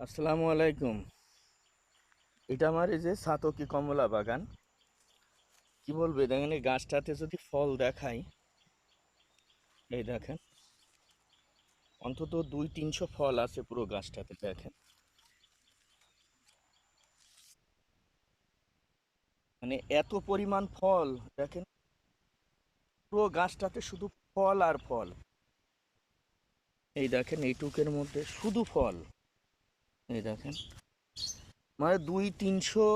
আসসালামু আলাইকুম। এটা আমার এই যে সাতকি কমলা বাগান। কি বলবে, দেখেন এই গাছটাতে যদি ফল দেখাই, এই দেখেন। অন্তত দুই তিনশো ফল আছে পুরো গাছটাতে, দেখেন। মানে এত পরিমাণ ফল, দেখেন। পুরো গাছটাতে শুধু ফল আর ফল। এই দেখেন, এইটুকের মধ্যে শুধু ফল। এই দেখেন। মানে দুই তিনশো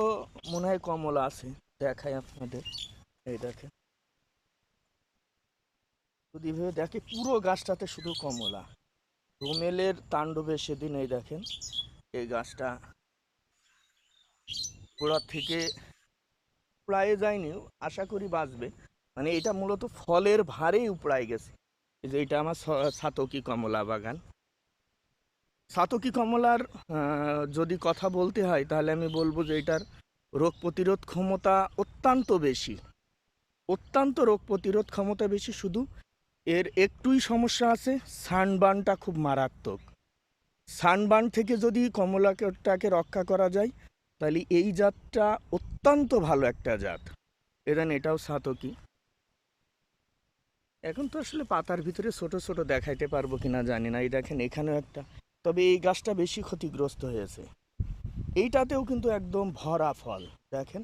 মনে হয় কমলা আছে, দেখাই আপনাদের। এই দেখেন। যদি ভেবে দেখে, পুরো গাছটাতে শুধু কমলা। রুমেলের তাণ্ডবে সেদিন এই দেখেন, এই গাছটা। গোড়ার থেকে প্রায় যায়নি, আশা করি বাঁচবে। মানে এটা মূলত ফলের ভারেই উপড়ায় গেছে। যে এটা আমার সাতকি কমলা বাগান। সাতকি কমলার যদি কথা বলতে হয়, তাহলে আমি বলব যে এটার রোগ প্রতিরোধ ক্ষমতা অত্যন্ত বেশি। অত্যন্ত রোগ প্রতিরোধ ক্ষমতা বেশি শুধু এর একটুই সমস্যা আছে সানবার্নটা খুব মারাত্মক। সানবার্ন থেকে যদি কমলাটাকে রক্ষা করা যায়, তাহলে এই জাতটা অত্যন্ত ভালো একটা জাত। এদেন এটাও সাতকি। এখন তো আসলে পাতার ভিতরে ছোট ছোট দেখাইতে পারব কিনা জানি না। এই দেখেন, এখানেও একটা তবে এই গাছটা বেশি ক্ষতিগ্রস্ত হয়েছে। এইটাতেও কিন্তু একদম ভরা ফল, দেখেন।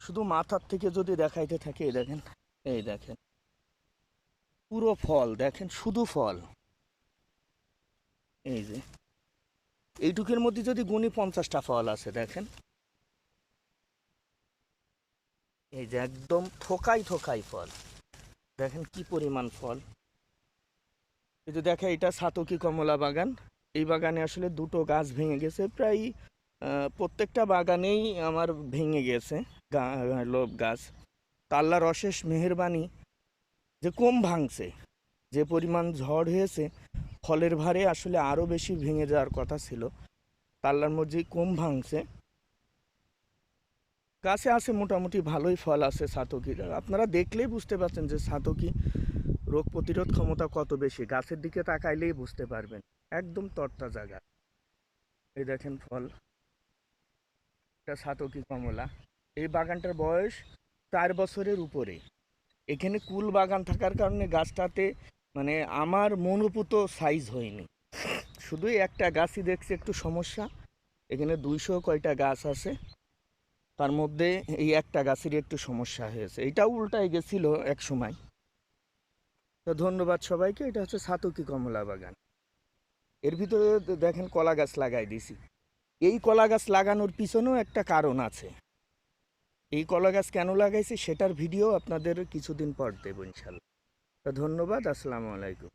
শুধু মাথার থেকে যদি দেখাইতে থাকে, এই দেখেন এই দেখেন। পুরো ফল, দেখেন, শুধু ফল। এই যে, এইটুকের মধ্যে যদি গুণি পঞ্চাশটা ফল আছে, দেখেন। এই যে, একদম থোকাই থোকাই ফল। দেখেন কি পরিমাণ ফল। এই যে দেখে এটা সাতকি কমলা বাগান। এই বাগানে আসলে দুটো গাছ ভেঙে গেছে। প্রায় প্রত্যেকটা বাগানেই আমার ভেঙে গেছে হলো গাছ। আল্লাহর অশেষ মেহেরবানি যে কম ভাঙছে, যে পরিমাণ ঝড় হয়েছে, ফলের ভারে আসলে আরও বেশি ভেঙে যাওয়ার কথা ছিল। তা আল্লাহর মধ্যে কম ভাঙছে। গাছে আছে মোটামুটি ভালোই ফল আছে সাতকির। আপনারা দেখলেই বুঝতে পারছেন যে সাতকি রোগ প্রতিরোধ ক্ষমতা কত বেশি। গাছের দিকে তাকাইলেই বুঝতে পারবেন। একদম তরতা জায়গা এই দেখেন ফল। এটা সাতকি কমলা। এই বাগানটার বয়স চার বছরের উপরে। এখানে কুল বাগান থাকার কারণে গাছটাতে মানে আমার মনোপুত সাইজ হয়নি। শুধুই একটা গাছই দেখছি একটু সমস্যা। এখানে দুইশো কয়টা গাছ আছে। তার মধ্যে এই একটা গাছেরই একটু সমস্যা হয়েছে। এটাও উল্টায় গেছিল এক সময়। তো ধন্যবাদ সবাইকে, এটা হচ্ছে সাতকি কমলা বাগান। এর ভিতরে দেখেন কলা গাছ লাগাই দিছি। এই কলা গাছ লাগানোর পিছনেও একটা কারণ আছে। এই কলা গাছ কেন লাগাইছি সেটার ভিডিও আপনাদের কিছুদিন পর দেবো ইনশাল্লাহ। তো ধন্যবাদ, আসসালামু আলাইকুম।